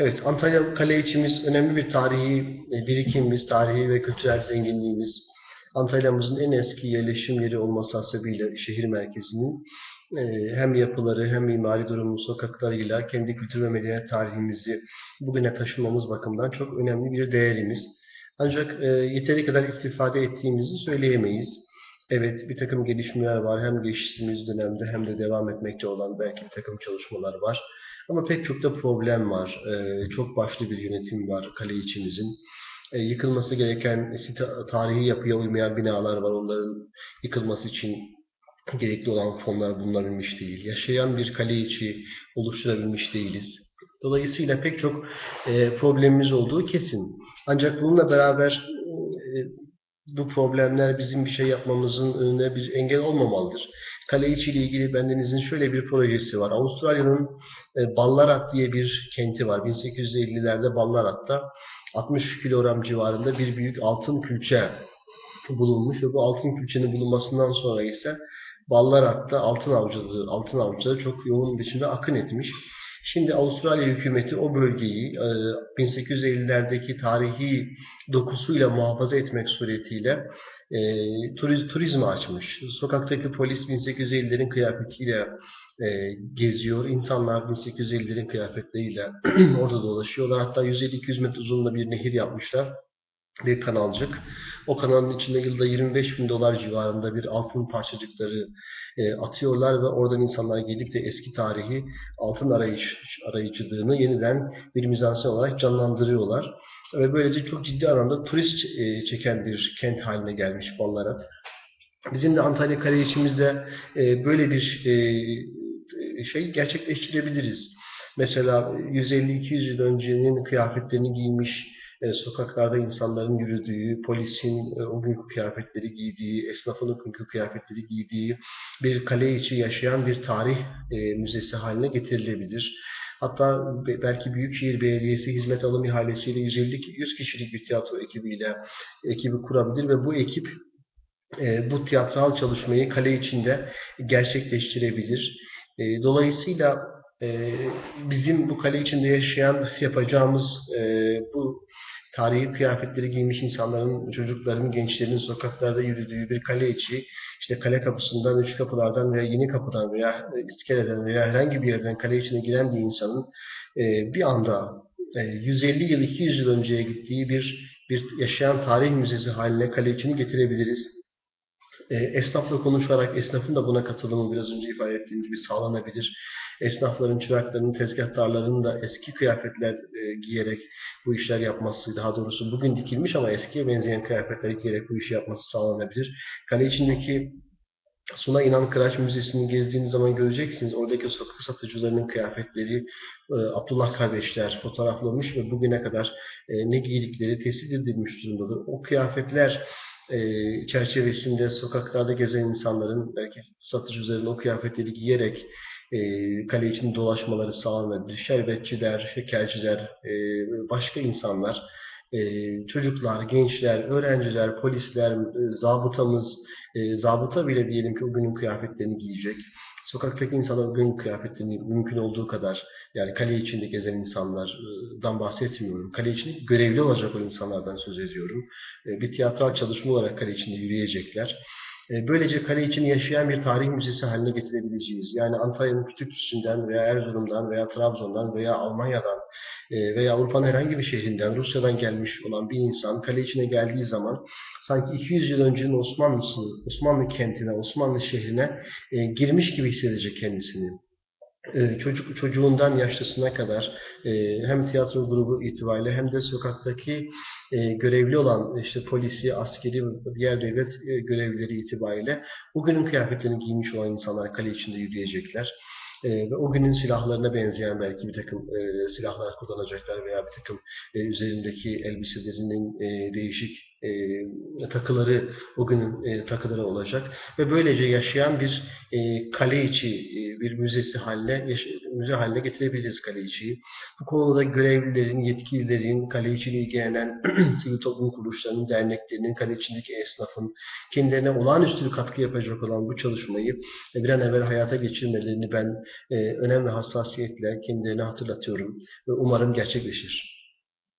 Evet, Antalya Kale içimiz önemli bir tarihi e, birikimimiz, tarihi ve kültürel zenginliğimiz. Antalya'mızın en eski yerleşim yeri olması hasebiyle şehir merkezinin e, hem yapıları hem mimari durumu, sokaklarıyla kendi kültür ve medeniyet tarihimizi bugüne taşımamız bakımından çok önemli bir değerimiz. Ancak e, yeteri kadar istifade ettiğimizi söyleyemeyiz. Evet, bir takım gelişmeler var. Hem geçtiğimiz dönemde hem de devam etmekte olan belki bir takım çalışmalar var. Ama pek çok da problem var. Ee, çok başlı bir yönetim var kale içimizin. Ee, yıkılması gereken tarihi yapıya uymayan binalar var. Onların yıkılması için gerekli olan fonlar bulunabilmiş değil. Yaşayan bir kale içi oluşturabilmiş değiliz. Dolayısıyla pek çok e, problemimiz olduğu kesin. Ancak bununla beraber e, bu problemler bizim bir şey yapmamızın önüne bir engel olmamalıdır. Kale içi ile ilgili bendenizin şöyle bir projesi var. Avustralya'nın e, Ballarat diye bir kenti var. 1850'lerde Ballarat'ta 60 kilogram civarında bir büyük altın külçe bulunmuş ve bu altın külçenin bulunmasından sonra ise Ballarat'ta altın avcılığı, altın avcıları çok yoğun biçimde akın etmiş. Şimdi Avustralya hükümeti o bölgeyi 1850'lerdeki e, tarihi dokusuyla muhafaza etmek suretiyle e, turiz, turizme açmış. Sokaktaki polis 1850'lerin kıyafetiyle e, geziyor. İnsanlar 1850'lerin kıyafetleriyle orada dolaşıyorlar. Hatta 150-200 metre uzunluğunda bir nehir yapmışlar bir kanalcık. O kanalın içinde yılda 25 bin dolar civarında bir altın parçacıkları e, atıyorlar ve oradan insanlar gelip de eski tarihi altın arayış arayıcılığını yeniden bir mizansen olarak canlandırıyorlar. Ve böylece çok ciddi anlamda turist e, çeken bir kent haline gelmiş Ballarat. Bizim de Antalya Kale içimizde e, böyle bir e, şey gerçekleştirebiliriz. Mesela 150-200 yıl öncenin kıyafetlerini giymiş sokaklarda insanların yürüdüğü, polisin o günkü kıyafetleri giydiği, esnafın o günkü kıyafetleri giydiği bir kale içi yaşayan bir tarih müzesi haline getirilebilir. Hatta belki Büyükşehir Belediyesi hizmet alım ihalesiyle 150-100 kişilik bir tiyatro ekibiyle ekibi kurabilir ve bu ekip e, bu tiyatral çalışmayı kale içinde gerçekleştirebilir. E, dolayısıyla e, bizim bu kale içinde yaşayan yapacağımız bu tarihi kıyafetleri giymiş insanların, çocukların, gençlerin sokaklarda yürüdüğü bir kale içi, işte kale kapısından, üç kapılardan veya yeni kapıdan veya iskeleden veya herhangi bir yerden kale içine giren bir insanın e, bir anda e, 150 yıl, 200 yıl önceye gittiği bir bir yaşayan tarih müzesi haline kale içini getirebiliriz. E, esnafla konuşarak esnafın da buna katılımı biraz önce ifade ettiğim gibi sağlanabilir esnafların, çırakların, tezgahtarların da eski kıyafetler e, giyerek bu işler yapması, daha doğrusu bugün dikilmiş ama eskiye benzeyen kıyafetleri giyerek bu işi yapması sağlanabilir. Kale içindeki Suna İnan Kıraç Müzesi'ni gezdiğiniz zaman göreceksiniz. Oradaki sokak satıcılarının kıyafetleri e, Abdullah kardeşler fotoğraflamış ve bugüne kadar e, ne giydikleri tespit edilmiş durumdadır. O kıyafetler e, çerçevesinde sokaklarda gezen insanların belki satıcı üzerine o kıyafetleri giyerek e, kale için dolaşmaları sağlanabilir. Şerbetçiler, şekerciler, e, başka insanlar, e, çocuklar, gençler, öğrenciler, polisler, e, zabıtamız, e, zabıta bile diyelim ki o günün kıyafetlerini giyecek. Sokaktaki insanlar günün kıyafetlerini mümkün olduğu kadar yani kale içinde gezen insanlardan bahsetmiyorum. Kale içinde görevli olacak o insanlardan söz ediyorum. E, bir tiyatral çalışma olarak kale içinde yürüyecekler. E, böylece kale için yaşayan bir tarih müzesi haline getirebileceğiz. Yani Antalya'nın Küçükçüsü'nden veya Erzurum'dan veya Trabzon'dan veya Almanya'dan e, veya Avrupa'nın herhangi bir şehrinden, Rusya'dan gelmiş olan bir insan kale içine geldiği zaman sanki 200 yıl öncenin Osmanlısı, Osmanlı kentine, Osmanlı şehrine e, girmiş gibi hissedecek kendisini. Çocuk çocuğundan yaşlısına kadar hem tiyatro grubu itibariyle hem de sokaktaki e, görevli olan işte polisi, askeri diğer devlet e, görevlileri itibariyle bugünün kıyafetlerini giymiş olan insanlar kale içinde yürüyecekler. E, ve o günün silahlarına benzeyen belki bir takım e, silahlar kullanacaklar veya bir takım e, üzerindeki elbiselerinin e, değişik e, takıları o günün e, takıları olacak ve böylece yaşayan bir e, kale içi e, bir müzesi haline müze haline getirebiliriz kale içiyi. Bu konuda görevlilerin, yetkililerin, kale içiyle ilgilenen sivil toplum kuruluşlarının, derneklerinin, kale içindeki esnafın kendilerine olağanüstü bir katkı yapacak olan bu çalışmayı e, bir an evvel hayata geçirmelerini ben e, önem ve hassasiyetle kendilerine hatırlatıyorum ve umarım gerçekleşir.